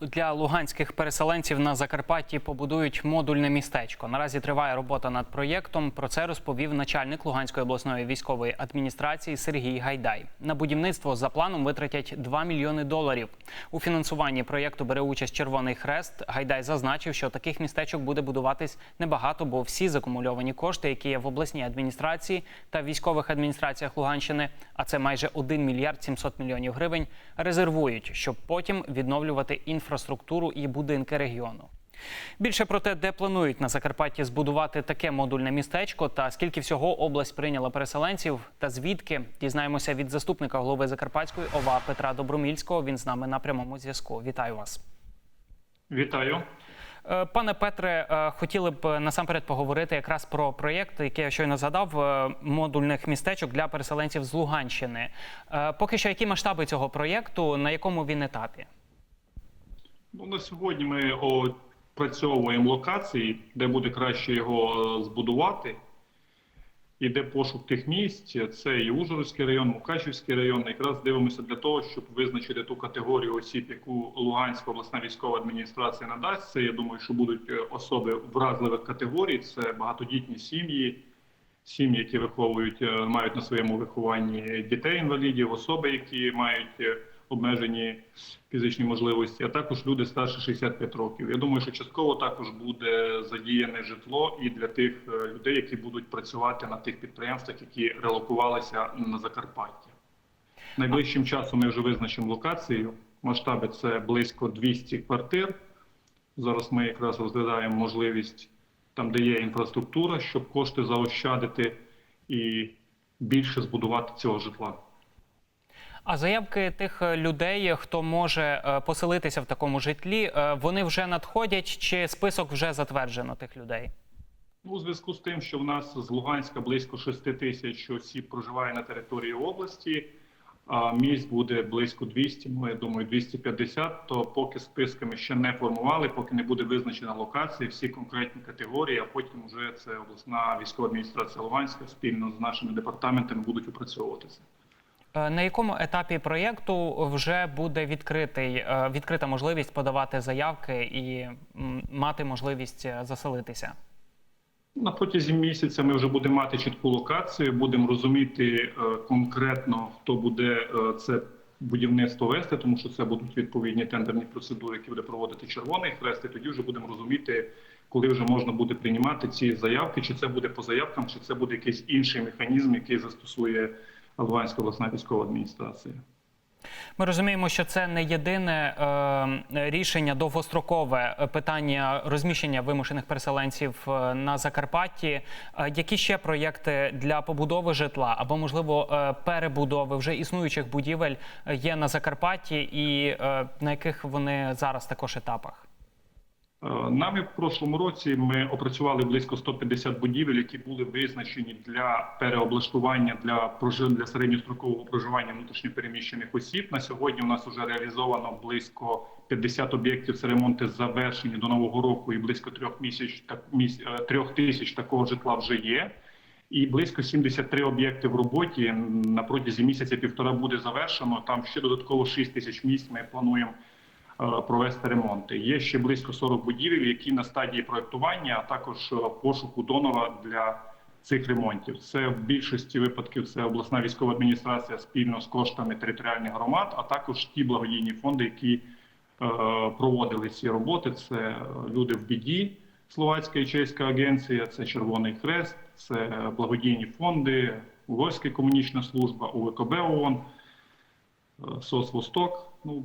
для луганських переселенців на Закарпатті побудують модульне містечко. Наразі триває робота над проєктом. Про це розповів начальник Луганської обласної військової адміністрації Сергій Гайдай. На будівництво за планом витратять 2 мільйони доларів. У фінансуванні проєкту бере участь Червоний Хрест. Гайдай зазначив, що таких містечок буде будуватись небагато, бо всі закумульовані кошти, які є в обласній адміністрації та військових адміністраціях Луганщини, а це майже 1 мільярд 700 мільйонів гривень, резервують, щоб потім відновлювати інфраструктуру і будинки регіону. Більше про те, де планують на Закарпатті збудувати таке модульне містечко та скільки всього область прийняла переселенців та звідки дізнаємося від заступника голови Закарпатської ОВА Петра Добромільського. Він з нами на прямому зв'язку. Вітаю вас. Вітаю. Е, Пане Петре, е, хотіли б насамперед поговорити якраз про проєкт, який я щойно згадав, е, модульних містечок для переселенців з Луганщини. Поки що, які масштаби цього проєкту, на якому він етапі? Ну, на сьогодні ми опрацьовуємо локації, де буде краще його е, збудувати. Іде пошук тих місць. Це і Ужгородський район, Мукачівський район. Якраз дивимося для того, щоб визначити ту категорію осіб, яку Луганська обласна військова адміністрація надасть. Це я думаю, що будуть е, особи вразливих категорій. Це багатодітні сім'ї, сім'ї, які виховують, е, мають на своєму вихованні дітей-інвалідів, особи, які мають обмежені фізичні можливості, а також люди старше 65 років. Я думаю, що частково також буде задіяне житло і для тих е, людей, які будуть працювати на тих підприємствах, які релокувалися на Закарпаття. Найближчим часом ми вже визначимо локацію. Масштаби це близько 200 квартир. Зараз ми якраз розглядаємо можливість там, де є інфраструктура, щоб кошти заощадити і більше збудувати цього житла. А заявки тих е, людей, хто може е, поселитися в такому житлі, е, вони вже надходять, чи список вже затверджено тих людей? Ну, у зв'язку з тим, що в нас з Луганська близько 6 тисяч осіб проживає на території області, а місць буде близько 200, ну я думаю, 250, то поки списки ми ще не формували, поки не буде визначена локація, всі конкретні категорії, а потім вже це обласна військова адміністрація Луганська спільно з нашими департаментами будуть опрацьовуватися. Е, На якому етапі проєкту вже буде відкритий, е, відкрита можливість подавати заявки і мати можливість е, заселитися? На протязі місяця ми вже будемо мати чітку локацію, будемо розуміти конкретно, хто буде це будівництво вести, тому що це будуть відповідні тендерні процедури, які буде проводити Червоний Хрест. І тоді вже будемо розуміти, коли вже можна буде приймати ці заявки, чи це буде по заявкам, чи це буде якийсь інший механізм, який застосує Луганська обласна військова адміністрація. Ми розуміємо, що це не єдине е, рішення довгострокове питання розміщення вимушених переселенців е, на Закарпатті. Е, які ще проєкти для побудови житла або, можливо, е, перебудови вже існуючих будівель є на Закарпатті, і е, на яких вони зараз також етапах? Е, Нами в прошлому році ми опрацювали близько 150 будівель, які були визначені для переоблаштування для для середньострокового проживання внутрішньопереміщених осіб. На сьогодні у нас вже реалізовано близько 50 об'єктів. Це ремонти завершені до нового року, і близько трьох місяць так міс- е, трьох тисяч такого житла вже є. І близько 73 об'єкти в роботі на протязі місяця півтора буде завершено. Там ще додатково 6 тисяч місць. Ми плануємо провести ремонти. Є ще близько 40 будівель, які на стадії проектування, а також е, пошуку донора для цих ремонтів. Це в більшості випадків це обласна військова адміністрація спільно з коштами територіальних громад, а також ті благодійні фонди, які е, проводили ці роботи. Це е, люди в біді, Словацька і Чеська агенція, це Червоний Хрест, це благодійні фонди, Угорська комунічна служба, УВКБ ООН, е, СОС Восток. Ну,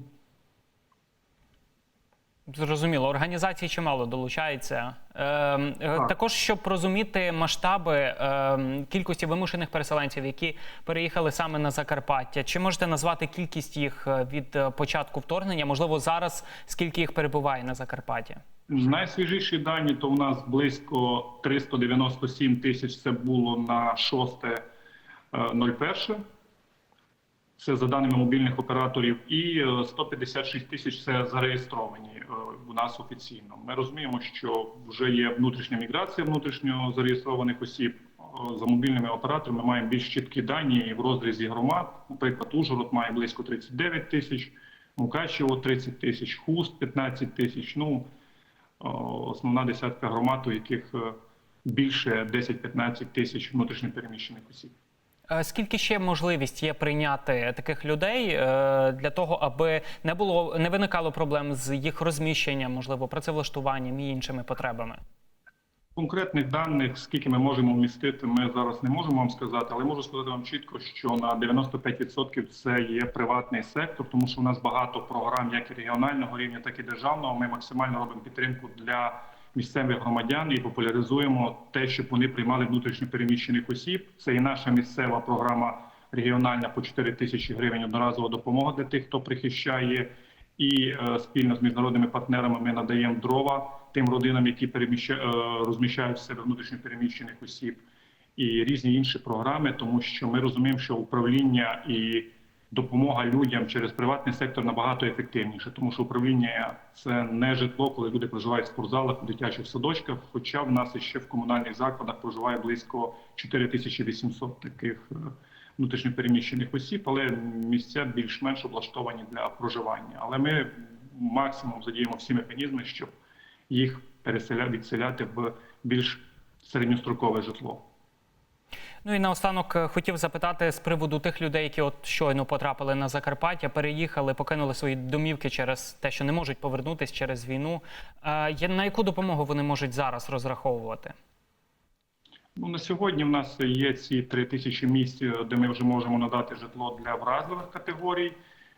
Зрозуміло, організацій чимало долучається. Е, е, також щоб розуміти масштаби е, кількості вимушених переселенців, які переїхали саме на Закарпаття. Чи можете назвати кількість їх е, від е, початку вторгнення? Можливо, зараз скільки їх перебуває на Закарпатті? Найсвіжіші дані то у нас близько 397 тисяч. Це було на 6.01. Це за даними мобільних операторів, і е, 156 тисяч це зареєстровані е, у нас офіційно. Ми розуміємо, що вже є внутрішня міграція внутрішньо зареєстрованих осіб. Е, За мобільними операторами ми маємо більш чіткі дані в розрізі громад. Наприклад, Ужгород має близько 39 тисяч Мукачево 30 тисяч, Хуст 15 тисяч. Ну, основна десятка громад, у яких е, більше 10-15 тисяч внутрішньопереміщених осіб. Е, Скільки ще можливість є прийняти таких людей е, для того, аби не було не виникало проблем з їх розміщенням, можливо, працевлаштуванням і іншими потребами? Конкретних даних, скільки ми можемо вмістити, ми зараз не можемо вам сказати, але можу сказати вам чітко, що на 95% це є приватний сектор, тому що у нас багато програм, як і регіонального рівня, так і державного. Ми максимально робимо підтримку для місцевих громадян і популяризуємо те, щоб вони приймали внутрішньо переміщених осіб. Це і наша місцева програма регіональна по 4 тисячі гривень одноразова допомога для тих, хто прихищає. І е, спільно з міжнародними партнерами ми надаємо дрова тим родинам, які переміща, е, розміщають в себе внутрішньо переміщених осіб, і різні інші програми, тому що ми розуміємо, що управління і допомога людям через приватний сектор набагато ефективніше, тому що управління це не житло, коли люди проживають в спортзалах, в дитячих садочках. Хоча в нас ще в комунальних закладах проживає близько 4800 таких е, внутрішньопереміщених осіб, але місця більш-менш облаштовані для проживання. Але ми максимум задіємо всі механізми, щоб їх переселя відселяти в більш середньострокове житло. Ну і наостанок е, хотів запитати з приводу тих людей, які от щойно потрапили на Закарпаття, переїхали, покинули свої домівки через те, що не можуть повернутися через війну. Е, На яку допомогу вони можуть зараз розраховувати? Ну, на сьогодні в нас є ці три тисячі місць, е, де ми вже можемо надати житло для вразливих категорій.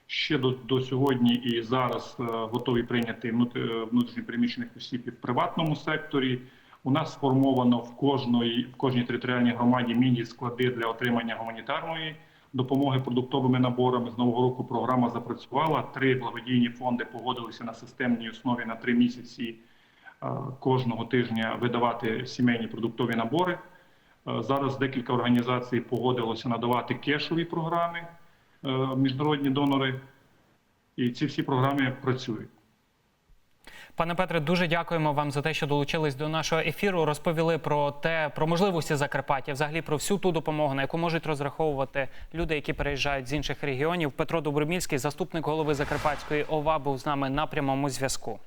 Ще до, до сьогодні і зараз готові прийняти внут- е, внутрішньопереміщених осіб і в приватному секторі. У нас сформовано в кожної в кожній територіальній громаді міні-склади для отримання гуманітарної допомоги продуктовими наборами. З нового року програма запрацювала. Три благодійні фонди погодилися на системній основі на три місяці е, кожного тижня видавати сімейні продуктові набори. Е, Зараз декілька організацій погодилося надавати кешові програми, е, міжнародні донори, і ці всі програми працюють. Пане Петре, дуже дякуємо вам за те, що долучились до нашого ефіру. Розповіли про те, про можливості Закарпаття, взагалі про всю ту допомогу, на яку можуть розраховувати люди, які переїжджають з інших регіонів. Петро Добромільський, заступник голови Закарпатської ОВА, був з нами на прямому зв'язку.